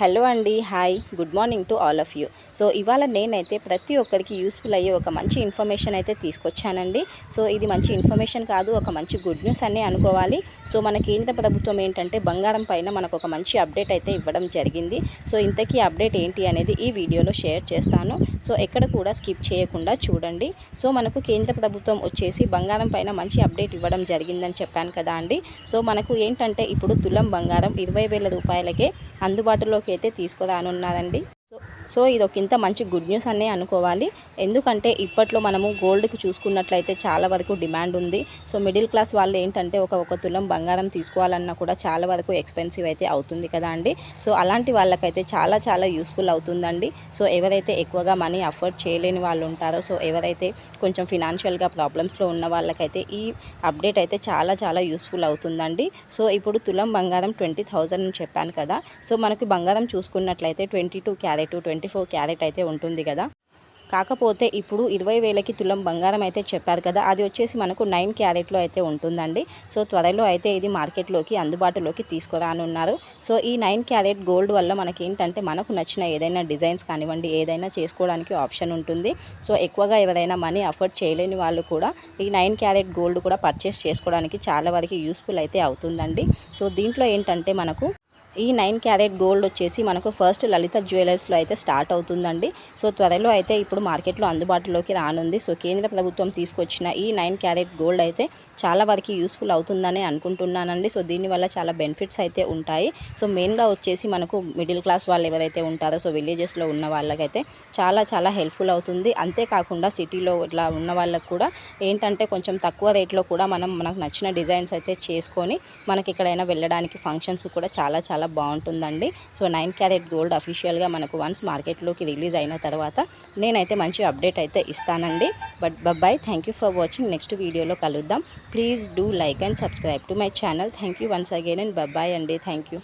Hello అండి hi good morning to all of you. So ఇవాళ నేనైతే ప్రతి ఒక్కరికి యూస్ఫుల్ అయ్యే ఒక మంచి ఇన్ఫర్మేషన్ అయితే తీసుకొచ్చానండి. సో ఇది మంచి ఇన్ఫర్మేషన్ కాదు ఒక మంచి గుడ్ న్యూస్ అనే అనుకోవాలి. సో మన కేంద్ర ప్రభుత్వం ఏంటంటే బంగారం పైన మనకు ఒక మంచి అప్డేట్ అయితే ఇవ్వడం జరిగింది. సో ఇంతకీ అప్డేట్ ఏంటి అనేది ఈ వీడియోలో షేర్ చేస్తాను. సో ఎక్కడ కూడా స్కిప్ చేయకుండా చూడండి. సో మనకు కేంద్ర ప్రభుత్వం వచ్చేసి బంగారం పైన మంచి అప్డేట్ ఇవ్వడం జరిగిందని చెప్పాను కదా అండి. సో మనకు ఏంటంటే ఇప్పుడు తులం బంగారం ఇరవై వేల రూపాయలకే అందుబాటులో అయితే తీసుకురానున్నారండి సో ఇది ఒక ఇంత మంచి గుడ్ న్యూస్ అనే అనుకోవాలి. ఎందుకంటే ఇప్పట్లో మనము గోల్డ్కి చూసుకున్నట్లయితే చాలా వరకు డిమాండ్ ఉంది. సో మిడిల్ క్లాస్ వాళ్ళు ఏంటంటే ఒక ఒక తులం బంగారం తీసుకోవాలన్నా కూడా చాలా వరకు ఎక్స్పెన్సివ్ అయితే అవుతుంది కదా అండి. సో అలాంటి వాళ్ళకైతే చాలా చాలా యూస్ఫుల్ అవుతుందండి. సో ఎవరైతే ఎక్కువగా మనీ అఫోర్డ్ చేయలేని వాళ్ళు ఉంటారో సో ఎవరైతే కొంచెం ఫినాన్షియల్గా ప్రాబ్లమ్స్లో ఉన్న వాళ్ళకైతే ఈ అప్డేట్ అయితే చాలా చాలా యూస్ఫుల్ అవుతుందండి. సో ఇప్పుడు తులం బంగారం ట్వంటీ థౌజండ్ అని చెప్పాను కదా. సో మనకి బంగారం చూసుకున్నట్లయితే twenty two carat twenty twenty four carat అయితే ఉంటుంది కదా. కాకపోతే ఇప్పుడు ఇరవై వేలకి తులం బంగారం అయితే చెప్పారు కదా. అది వచ్చేసి మనకు నైన్ క్యారెట్లో అయితే ఉంటుందండి. సో త్వరలో అయితే ఇది మార్కెట్లోకి అందుబాటులోకి తీసుకురానున్నారు. సో ఈ నైన్ క్యారెట్ గోల్డ్ వల్ల మనకి ఏంటంటే మనకు నచ్చిన ఏదైనా డిజైన్స్ కానివ్వండి ఏదైనా చేసుకోవడానికి ఆప్షన్ ఉంటుంది. సో ఎక్కువగా ఎవరైనా మనీ అఫోర్డ్ చేయలేని వాళ్ళు కూడా ఈ నైన్ క్యారెట్ గోల్డ్ కూడా పర్చేస్ చేసుకోవడానికి చాలా వరకు యూస్ఫుల్ అయితే అవుతుందండి. సో దీంట్లో ఏంటంటే మనకు ఈ నైన్ క్యారెట్ గోల్డ్ వచ్చేసి మనకు ఫస్ట్ లలిత జ్యువెలర్స్లో అయితే స్టార్ట్ అవుతుందండి. సో త్వరలో అయితే ఇప్పుడు మార్కెట్లో అందుబాటులోకి రానుంది. సో కేంద్ర ప్రభుత్వం తీసుకొచ్చిన ఈ నైన్ క్యారెట్ గోల్డ్ అయితే చాలా వరకు యూస్ఫుల్ అవుతుందని అనుకుంటున్నానండి. సో దీనివల్ల చాలా బెనిఫిట్స్ అయితే ఉంటాయి. సో మెయిన్గా వచ్చేసి మనకు మిడిల్ క్లాస్ వాళ్ళు ఎవరైతే ఉంటారో సో విలేజెస్లో ఉన్న వాళ్ళకైతే చాలా చాలా హెల్ప్ఫుల్ అవుతుంది. అంతేకాకుండా సిటీలో ఇట్లా ఉన్న వాళ్ళకు కూడా ఏంటంటే కొంచెం తక్కువ రేట్లో కూడా మనం మనకు నచ్చిన డిజైన్స్ అయితే చేసుకొని మనకి ఎక్కడైనా వెళ్ళడానికి ఫంక్షన్స్ కూడా చాలా చాలా బాగుంటుందండి. సో నైన్ క్యారెట్ గోల్డ్ అఫీషియల్గా మనకు వన్స్ మార్కెట్లోకి రిలీజ్ అయిన తర్వాత నేనైతే మంచి అప్డేట్ అయితే ఇస్తానండి. But bye thank you for watching next వీడియోలో కలుద్దాం. Please do like and subscribe to my channel. Thank you once again and bye అండి. Thank you